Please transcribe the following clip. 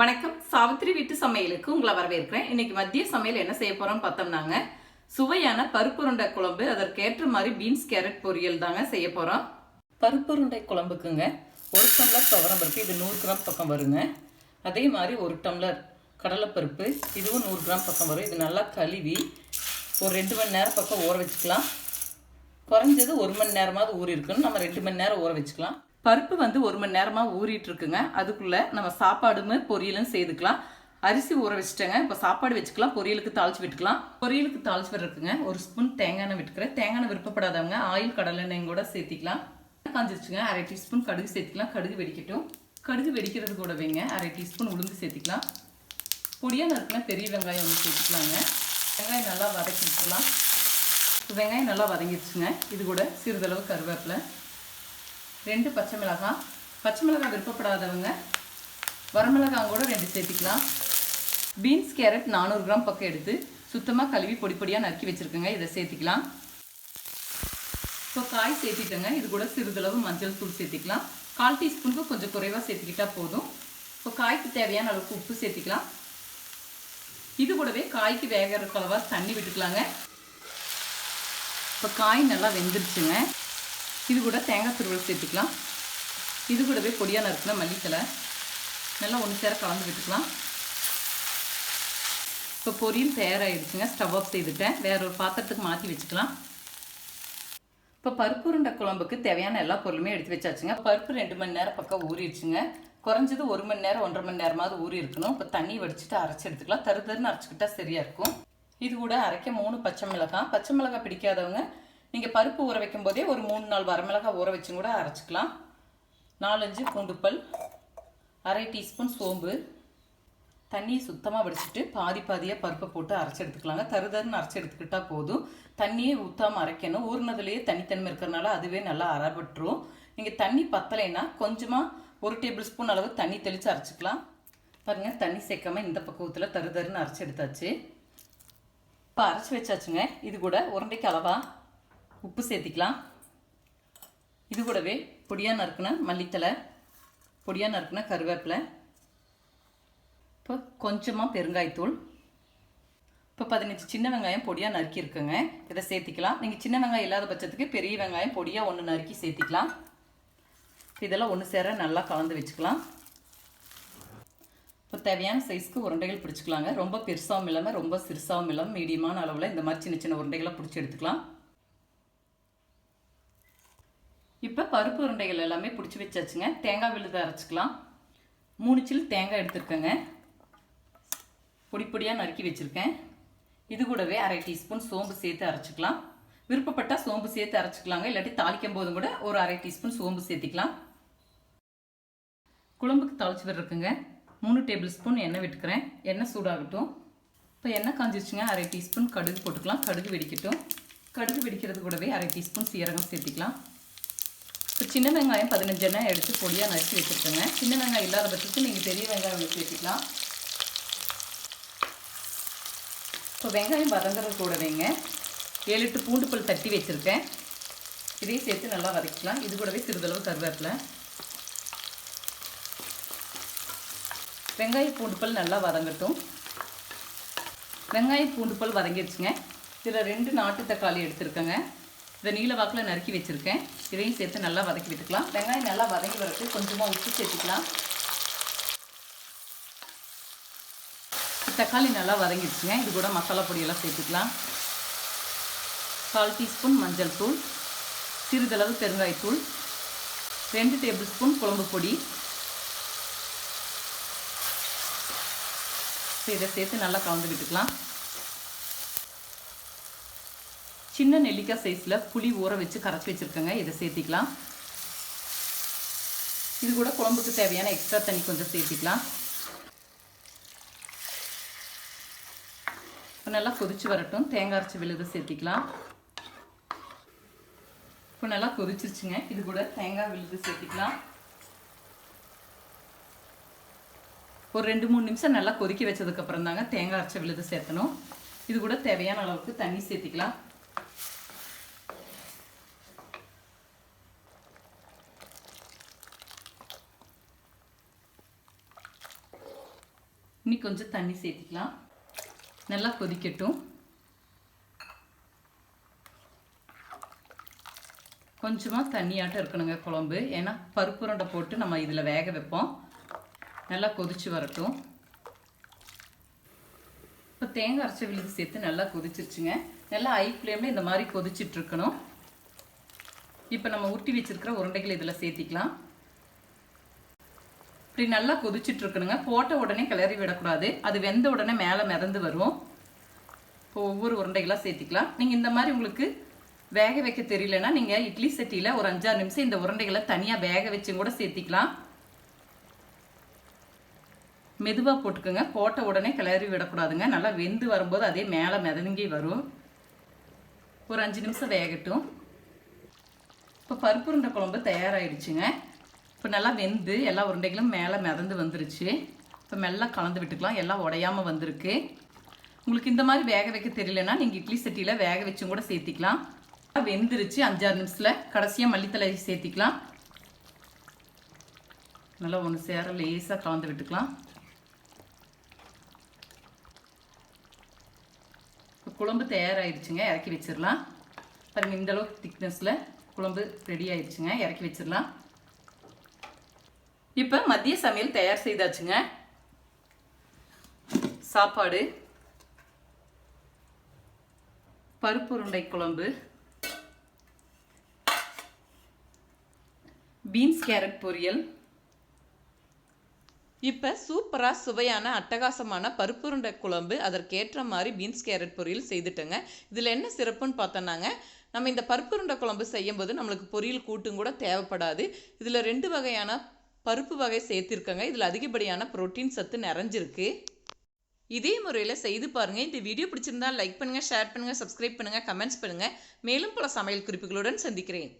வணக்கம். சாவித்திரி வீட்டு சமையலுக்கு உங்களை வரவேற்கிறேன். இன்னைக்கு மதிய சமையல் என்ன செய்ய போறோம்னு பார்த்தோம்னாங்க. சுவையான பருப்புருண்டை குழம்பு அதற்கேற்ற மாதிரி பீன்ஸ் கேரட் பொரியல் தாங்க செய்ய போறோம். பருப்புருண்டை குழம்புக்குங்க ஒரு டம்ளர் துவரம் பருப்பு இது நூறு கிராம் பக்கம் வருங்க. அதே மாதிரி ஒரு டம்ளர் கடலைப்பருப்பு இதுவும் நூறு கிராம் பக்கம் வரும். இது நல்லா கழுவி ஒரு ரெண்டு மணி நேரம் பக்கம் ஊற வச்சுக்கலாம். குறைஞ்சது ஒரு மணி நேரமாவது ஊறி இருக்கணும் நம்ம ரெண்டு மணி நேரம் ஊற வச்சுக்கலாம். பருப்பு வந்து ஒரு மணி நேரமாக ஊறிட்டு இருக்குங்க அதுக்குள்ள நம்ம சாப்பாடுமே பொரியலும் செய்துக்கலாம். அரிசி ஊற வச்சுட்டேங்க. இப்போ சாப்பாடு வச்சுக்கலாம். பொரியலுக்கு தாளிச்சு விட்டுக்கலாம். பொரியலுக்கு தாளிச்சு விட்டுருக்குங்க ஒரு ஸ்பூன் தேங்காய் எண்ணெய் விட்டுக்கிறேன். தேங்காய் எண்ணெய் விருப்பப்படாதவங்க ஆயில் கடலெண்ணெய் கூட சேர்த்திக்கலாம். காஞ்சிருச்சுங்க. அரை டீஸ்பூன் கடுகு சேர்த்திக்கலாம். கடுகு வெடிக்கட்டும். கடுகு வெடிக்கிறது கூட வைங்க அரை டீஸ்பூன் உளுந்து சேர்த்திக்கலாம். பொடியாக நறுக்குனா பெரிய வெங்காயம் ஒன்று சேர்த்துக்கலாங்க. வெங்காயம் நல்லா வதக்கி விட்டுக்கலாம் வெங்காயம் நல்லா வதங்கிடுச்சுங்க இது கூட சிறிதளவு கருவேப்பிலை. ரெண்டு பச்சை மிளகாய் பச்சை மிளகாய் விருப்பப்படாதவங்க வரமிளகாய் கூட ரெண்டு சேர்த்திக்கலாம். பீன்ஸ் கேரட் நானூறு கிராம் பக்கம் எடுத்து சுத்தமாக கழுவி பொடி பொடியாக நறுக்கி வச்சுருக்கேங்க. இதை சேர்த்திக்கலாம். இப்போ காய் சேர்த்திட்டேங்க. இது கூட சிறிதளவு மஞ்சள் தூள் சேர்த்திக்கலாம். கால் டீஸ்பூனுக்கு கொஞ்சம் குறைவாக சேர்த்துக்கிட்டால் போதும். இப்போ காய்க்கு தேவையான அளவுக்கு உப்பு சேர்த்திக்கலாம். இது கூடவே காய்க்கு வேகிற அளவாக தண்ணி விட்டுக்கலாங்க. இப்போ காய் நல்லா வெந்துருச்சுங்க. இது கூட தேங்காய் துருவல் சேர்த்துக்கலாம். இது கூடவே பொடியாக நறுக்கின மல்லித்தலை நல்லா ஒன்று சேர கலந்து விட்டுக்கலாம். இப்போ பொரியல் தயாராகிடுச்சுங்க ஸ்டவ் ஆஃப் செய்துட்டேன். வேற ஒரு பாத்திரத்துக்கு மாற்றி வச்சுக்கலாம். இப்போ பருப்பு உருண்டை குழம்புக்கு தேவையான எல்லா பொருளுமே எடுத்து வச்சாச்சுங்க. பருப்பு ரெண்டு மணி நேரம் பக்கம் ஊறிடுச்சுங்க. குறைஞ்சது ஒரு மணி நேரம் ஒன்றரை மணி நேரமாவது ஊறி இருக்கணும். இப்போ தண்ணி வடிச்சிட்டு அரைச்சி எடுத்துக்கலாம். தரு தருன்னு அரைச்சிக்கிட்டா சரியாக இருக்கும். இது கூட அரைக்க மூணு பச்சை மிளகாய். பச்சை மிளகாய் பிடிக்காதவங்க நீங்கள் பருப்பு ஊற வைக்கும் போதே ஒரு மூணு நாள் வரமிளகாய் ஊற வச்சும் கூட அரைச்சிக்கலாம். நாலஞ்சு பூண்டுப்பல் அரை டீஸ்பூன் சோம்பு. தண்ணியை சுத்தமாக வடிச்சிட்டு பாதி பாதியாக பருப்பை போட்டு அரைச்சி எடுத்துக்கலாங்க. தருதருன்னு அரைச்சி எடுத்துக்கிட்டால் போதும். தண்ணியே ஊற்றாமல் அரைக்கணும். ஊறினதுலேயே தனித்தன்மை இருக்கிறனால அதுவே நல்லா அரைபட்டுரும். நீங்கள் தண்ணி பத்தலைன்னா கொஞ்சமாக ஒரு டேபிள் ஸ்பூன் அளவு தண்ணி தெளித்து அரைச்சிக்கலாம். பாருங்கள் தண்ணி சேர்க்காம இந்த பக்குவத்தில் தருதருன்னு அரைச்சி எடுத்தாச்சு. இப்போ அரைச்சி வச்சாச்சுங்க. இது கூட உருண்டைக்கு அளவாக உப்பு சேர்த்திக்கலாம். இது கூடவே பொடியாக நறுக்குன மல்லித்தலை பொடியாக நறுக்குன கருவேப்பிலை இப்போ கொஞ்சமாக பெருங்காயத்தூள். இப்போ பதினஞ்சு சின்ன வெங்காயம் பொடியாக நறுக்கியிருக்குங்க. இதை சேர்த்திக்கலாம். நீங்கள் சின்ன வெங்காயம் இல்லாத பட்சத்துக்கு பெரிய வெங்காயம் பொடியாக ஒன்று நறுக்கி சேர்த்திக்கலாம். இதெல்லாம் ஒன்று சேர நல்லா கலந்து வச்சுக்கலாம். இப்போ தேவையான சைஸ்க்கு உருண்டைகள் பிடிச்சிக்கலாங்க. ரொம்ப பெருசாகவும் இல்லாமல் ரொம்ப சிறுசாகவும் இல்லாமல் மீடியமான அளவில் இந்த மாதிரி சின்ன சின்ன உருண்டைகளை பிடிச்சி எடுத்துக்கலாம். இப்போ பருப்பு உருண்டைகள் எல்லாமே பிடிச்சி வச்சாச்சுங்க. தேங்காய் விழுது அரைச்சிக்கலாம். மூணு சில் தேங்காய் எடுத்துருக்கேங்க. பொடி பொடியாக நறுக்கி வச்சுருக்கேன். இது கூடவே அரை டீஸ்பூன் சோம்பு சேர்த்து அரைச்சிக்கலாம். விருப்பப்பட்டால் சோம்பு சேர்த்து அரைச்சிக்கலாங்க. இல்லாட்டி தாளிக்கும் போதும் கூட ஒரு அரை டீஸ்பூன் சோம்பு சேர்த்திக்கலாம். குழம்புக்கு தாளிச்சு விடுறதுக்குங்க. மூணு டேபிள் ஸ்பூன் எண்ணெய் விட்டுக்கிறேன். எண்ணெய் சூடாகட்டும். இப்போ எண்ணெய் காஞ்சிருச்சுங்க. அரை டீஸ்பூன் கடுகு போட்டுக்கலாம். கடுகு வெடிக்கட்டும். கடுகு வெடிக்கிறது கூடவே அரை டீஸ்பூன் சீரகம் சேர்த்திக்கலாம். இப்போ சின்ன வெங்காயம் பதினஞ்சு எண்ணெய் எடுத்து பொடியாக நறுக்கி வச்சுருக்கேங்க. சின்ன வெங்காயம் இல்லாத பட்சத்துக்கு நீங்கள் பெரிய வெங்காயம் வச்சு சேர்த்திக்கலாம். இப்போ வெங்காயம் வதங்குறது கூடவேங்க ஏழு எட்டு பூண்டு பல் தட்டி வச்சுருக்கேன். இதையும் சேர்த்து நல்லா வதக்கிக்கலாம். இது கூடவே சிறிதளவு கருவேப்பிலை. வெங்காய பூண்டு பல் நல்லா வதங்கட்டும். வெங்காய பூண்டு பல் வதங்கிடுச்சுங்க. இதில் ரெண்டு நாட்டு தக்காளி எடுத்துருக்கேங்க. இதை நீல வாக்கில் நறுக்கி வச்சுருக்கேன். இதையும் சேர்த்து நல்லா வதக்கி விட்டுக்கலாம். வெங்காயம் நல்லா வதங்கி வரது கொஞ்சமாக உப்பு சேர்த்துக்கலாம். தக்காளி நல்லா வதங்கிடுச்சுங்க. இது கூட மசாலா பொடியெல்லாம் சேர்த்துக்கலாம். கால் டீஸ்பூன் மஞ்சள் தூள் சிறிதளவு பெருங்காயத்தூள் ரெண்டு டேபிள் ஸ்பூன் குழம்பு பொடி. இதை சேர்த்து நல்லா கலந்து விட்டுக்கலாம். சின்ன நெல்லிக்காய் சைஸில் புளி ஊற வச்சு கரைச்சி வச்சுருக்கேங்க. இதை சேர்த்திக்கலாம். இது கூட குழம்புக்கு தேவையான எக்ஸ்ட்ரா தண்ணி கொஞ்சம் சேர்த்திக்கலாம். இப்போ நல்லா கொதிச்சு வரட்டும். தேங்காய் அரைச்சி விழுது சேர்த்திக்கலாம். இப்போ நல்லா கொதிச்சிருச்சுங்க. இது கூட தேங்காய் விழுது சேர்த்திக்கலாம். ஒரு ரெண்டு மூணு நிமிஷம் நல்லா கொதிக்க வச்சதுக்கப்புறம் தாங்க தேங்காய் அரைச்ச விழுது சேர்த்தணும். இது கூட தேவையான அளவுக்கு தண்ணி சேர்த்திக்கலாம். இனி கொஞ்சம் தண்ணி சேர்த்திக்கலாம். நல்லா கொதிக்கட்டும். கொஞ்சமாக தண்ணியாட்டம் இருக்கணுங்க குழம்பு. ஏன்னா பருப்பு உருண்டை போட்டு நம்ம இதில் வேக வைப்போம். நல்லா கொதிச்சு வரட்டும். இப்போ தேங்காய் அரைச்ச விழுது சேர்த்து நல்லா கொதிச்சிருச்சுங்க. நல்லா ஐ ஃப்ளேமில் இந்த மாதிரி கொதிச்சிட்ருக்கணும் இப்போ நம்ம உருட்டி வச்சிருக்கிற உருண்டைகள் இதில் சேர்த்திக்கலாம். இப்படி நல்லா கொதிச்சுட்டு இருக்கணுங்க. போட்ட உடனே கிளறி விடக்கூடாது. அது வெந்த உடனே மேலே மிதந்து வரும். இப்போ ஒவ்வொரு உருண்டைகளாக சேர்த்திக்கலாம். நீங்கள் இந்த மாதிரி உங்களுக்கு வேக வைக்க தெரியலனா நீங்கள் இட்லி சட்டியில் ஒரு அஞ்சாறு நிமிஷம் இந்த உருண்டைகளை தனியாக வேக வச்சும் கூட சேர்த்திக்கலாம். மெதுவாக போட்டுக்கோங்க. போட்ட உடனே கிளறி விடக்கூடாதுங்க. நல்லா வெந்து வரும்போது அதே மேலே மிதங்கி வரும். ஒரு அஞ்சு நிமிஷம் வேகட்டும். இப்போ பருப்பு உருண்டை குழம்பு தயாராகிடுச்சுங்க இப்போ நல்லா வெந்து எல்லா உருண்டைகளும் மேலே மிதந்து வந்துருச்சு. இப்போ மெல்ல கலந்து விட்டுக்கலாம். எல்லாம் உடையாமல் வந்திருக்கு. உங்களுக்கு இந்த மாதிரி வேக வைக்க தெரியலனா நீங்கள் இட்லி சட்டியில் வேக வச்சும் கூட சேர்த்திக்கலாம். வெந்துருச்சு. அஞ்சாறு நிமிஷத்தில் கடைசியாக மல்லித்தலை சேர்த்திக்கலாம். நல்லா ஒன்று சேர லேசாக கலந்து விட்டுக்கலாம். இப்போ குழம்பு தயாராகிடுச்சுங்க இறக்கி வச்சிடலாம் பாருங்கள் இந்த அளவுக்கு திக்னஸில் குழம்பு ரெடி ஆயிடுச்சுங்க. இறக்கி வச்சிடலாம் இப்போ மதிய சமையல் தயார் செய்தாச்சுங்க. சாப்பாடு. பருப்பு உருண்டை குழம்பு. பீன்ஸ் கேரட் பொரியல். இப்போ சூப்பராக சுவையான அட்டகாசமான பருப்புருண்டை குழம்பு. அதற்கேற்ற மாதிரி பீன்ஸ் கேரட் பொரியல் செய்துட்டேங்க. இதில் என்ன சிறப்புன்னு பார்த்தோன்னாங்க நம்ம இந்த பருப்புருண்டை குழம்பு செய்யும்போது நம்மளுக்கு பொரியல் கூட்டும் கூட தேவைப்படாது. இதில் ரெண்டு வகையான பருப்பு வகை சேர்த்துருக்கங்க. இதில் அதிகப்படியான ப்ரோட்டீன் சத்து நிறைஞ்சிருக்கு. இதே முறையில் செய்து பாருங்கள் இந்த வீடியோ பிடிச்சிருந்தா லைக் பண்ணுங்கள் ஷேர் பண்ணுங்கள் சப்ஸ்கிரைப் பண்ணுங்கள் கமெண்ட்ஸ் பண்ணுங்கள் மேலும் பல சமையல் குறிப்புகளுடன் சந்திக்கிறேன்.